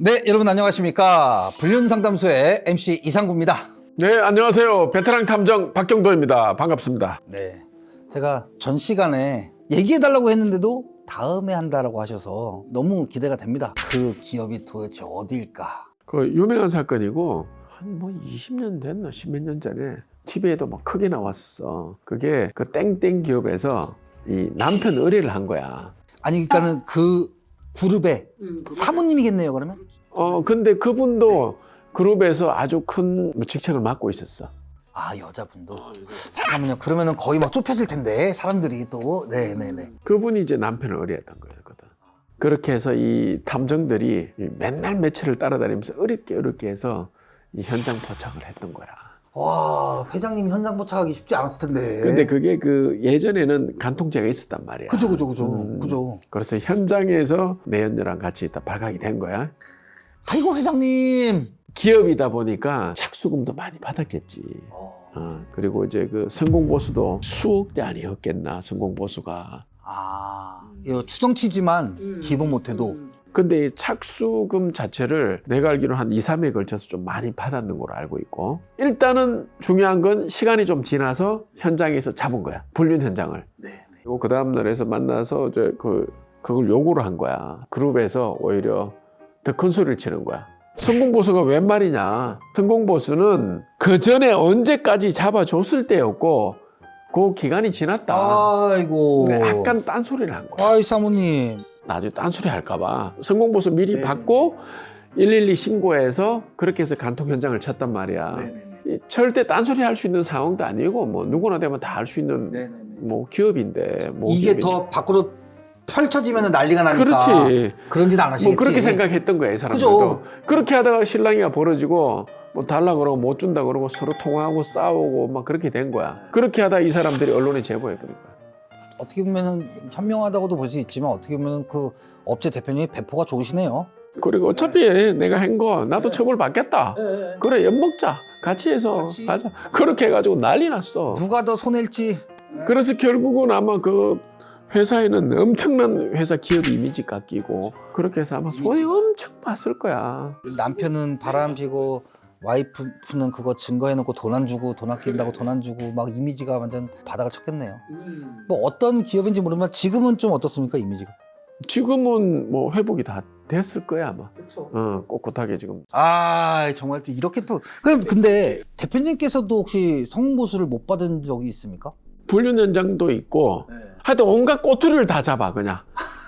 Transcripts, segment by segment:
네, 여러분 안녕하십니까. 불륜상담소의 MC 이상구입니다. 네, 안녕하세요. 베테랑 탐정 박경도입니다. 반갑습니다. 네. 제가 전 시간에 얘기해달라고 했는데도 다음에 한다라고 하셔서 너무 기대가 됩니다. 그 기업이 도대체 어디일까? 그 유명한 사건이고 한 뭐 20년 됐나 10몇 년 전에 TV에도 막 크게 나왔었어. 그게 그 땡땡 기업에서 이 남편 의뢰를 한 거야. 아니, 그러니까는 그 그룹의 사모님이겠네요, 그러면? 어, 근데 그분도 그룹에서 아주 큰뭐 직책을 맡고 있었어. 아, 여자분도. 잠깐만요. 그러면은 거의 막 좁혀질 텐데, 사람들이 또. 네네네. 그분이 이제 남편을 의뢰했던 거였거든. 그렇게 해서 이 탐정들이 이 맨날 매체를 따라다니면서 어렵게 어렵게 해서 이 현장 포착을 했던 거야. 와, 회장님 현장 포착하기 쉽지 않았을 텐데. 근데 그게 그 예전에는 간통죄가 있었단 말이야. 그죠, 그죠, 그죠. 음. 그죠. 그래서 현장에서 내연녀랑 같이 있다 발각이 된 거야. 아이고, 회장님. 기업이다 보니까 착수금도 많이 받았겠지. 어. 어, 그리고 이제 그 성공 보수도 수억대 아니었겠나, 성공 보수가. 아, 이거 추정치지만 기본 못해도 근데 이 착수금 자체를 내가 알기로는 한 2, 3회에 걸쳐서 좀 많이 받았는 걸로 알고 있고. 일단은 중요한 건 시간이 좀 지나서 현장에서 잡은 거야. 불륜 현장을. 네. 그리고 그 다음 날에서 만나서 이제 그, 그걸 요구를 한 거야. 그룹에서 오히려 더 큰 소리를 치는 거야. 성공보수가 웬 말이냐. 성공보수는 그 전에 언제까지 잡아줬을 때였고, 그 기간이 지났다. 아이고. 근데 약간 딴소리를 한 거야. 아이 사모님. 나중에 딴소리 할까봐. 성공보수 미리 네. 받고, 112 신고해서 그렇게 해서 간통 현장을 쳤단 말이야. 이 절대 딴소리 할 수 있는 상황도 아니고, 뭐, 누구나 되면 다 할 수 있는, 뭐, 기업인데. 뭐 이게 기업인데. 더 밖으로 펼쳐지면 난리가 나니까. 그렇지. 그런 짓 안 하시겠지. 뭐 그렇게 생각했던 거예요, 이 사람들도. 그죠. 그렇게 하다가 신랑이가 벌어지고 뭐 달라 그러고 못 준다 그러고 서로 통화하고 싸우고 막 그렇게 된 거야. 그렇게 하다 이 사람들이 언론에 제보해 버린 거야. 어떻게 보면은 현명하다고도 볼 수 있지만 어떻게 보면은 그 업체 대표님이 배포가 좋으시네요. 그리고 어차피 내가 한 거 나도 처벌 받겠다. 그래 엿 먹자. 같이 해서 네. 같이. 가자. 그렇게 해가지고 난리 났어. 누가 더 손해일지. 그래서 결국은 아마 그 회사에는 엄청난 회사 기업 이미지 깎이고 그렇게 해서 아마 손해 엄청 봤을 거야. 남편은 바람 피고 와이프는 그거 증거해놓고 돈 안 주고 돈 아낀다고 돈 안 주고 막 이미지가 완전 바닥을 쳤겠네요. 뭐 어떤 기업인지 모르지만 지금은 좀 어떻습니까 이미지가? 지금은 뭐 회복이 다 됐을 거야 아마. 그렇죠. 어, 꼿꼿하게 지금. 아 정말 또 이렇게 또 그럼 근데 대표님께서도 혹시 성보수를 못 받은 적이 있습니까? 불륜 현장도 있고 하여튼 온갖 꼬투리를 다 잡아 그냥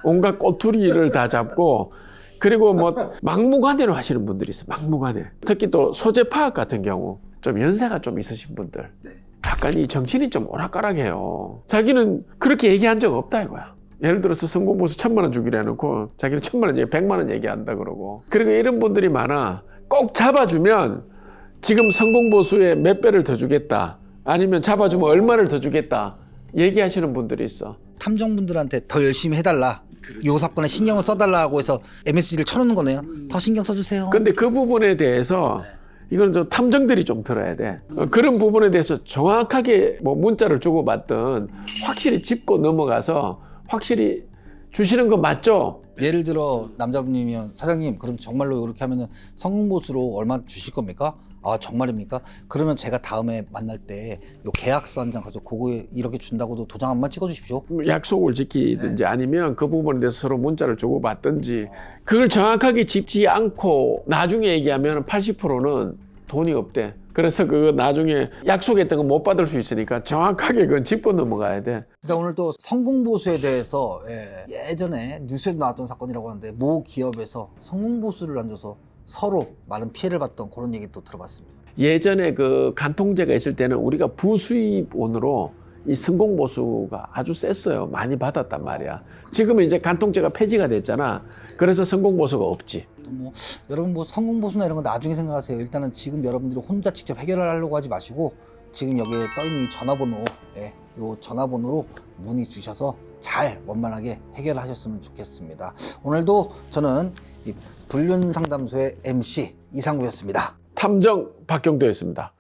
온갖 꼬투리를 다 잡고 그리고 뭐 막무가내로 하시는 분들이 있어 막무가내. 특히 또 소재 파악 같은 경우 좀 연세가 좀 있으신 분들. 네. 약간 이 정신이 좀 오락가락해요. 자기는 그렇게 얘기한 적 없다 이거야. 예를 들어서 성공보수 천만 원 주기로 해놓고 자기는 천만 원 얘기 백만 원 얘기한다 그러고. 그리고 이런 분들이 많아. 꼭 잡아주면 지금 성공보수에 몇 배를 더 주겠다. 아니면 잡아주면 얼마를 더 주겠다. 얘기하시는 분들이 있어 탐정분들한테 더 열심히 해달라. 요 사건에 신경을 써달라고 해서 MSG를 쳐놓는 거네요. 더 신경 써주세요. 근데 그 부분에 대해서 이건 좀 탐정들이 좀 들어야 돼. 어, 그런 부분에 대해서 정확하게 뭐 문자를 주고받든 확실히 짚고 넘어가서 확실히 주시는 거 맞죠? 예를 들어 남자분이면 사장님 그럼 정말로 이렇게 하면은 성공보수로 얼마 주실 겁니까? 아 정말입니까? 그러면 제가 다음에 만날 때 요 계약서 한 장 가지고 그거 이렇게 준다고도 도장 한번 찍어 주십시오. 약속을 지키든지 아니면 그 부분에 대해서 서로 문자를 주고받든지 그걸 정확하게 짚지 않고 나중에 얘기하면 80%는 돈이 없대. 그래서 그 나중에 약속했던 거 못 받을 수 있으니까 정확하게 그건 짚고 넘어가야 돼. 일단 오늘 또 성공보수에 대해서 예, 전에 뉴스에 나왔던 사건이라고 하는데 모 기업에서 성공보수를 얹어서 서로 많은 피해를 봤던 그런 얘기 또 들어봤습니다. 예전에 그 간통죄가 있을 때는 우리가 부수입원으로 이 성공 보수가 아주 셌어요. 많이 받았단 말이야. 지금은 이제 간통죄가 폐지가 됐잖아. 그래서 성공 보수가 없지. 또뭐 여러분 뭐 성공 보수나 이런 거 나중에 생각하세요. 일단은 지금 여러분들이 혼자 직접 해결하려고 하지 마시고 지금 여기에 떠 있는 이 전화번호, 예, 요 전화번호로 문의 주셔서 잘 원만하게 해결하셨으면 좋겠습니다. 오늘도 저는 이 불륜 상담소의 MC 이상구였습니다. 탐정 박경도였습니다.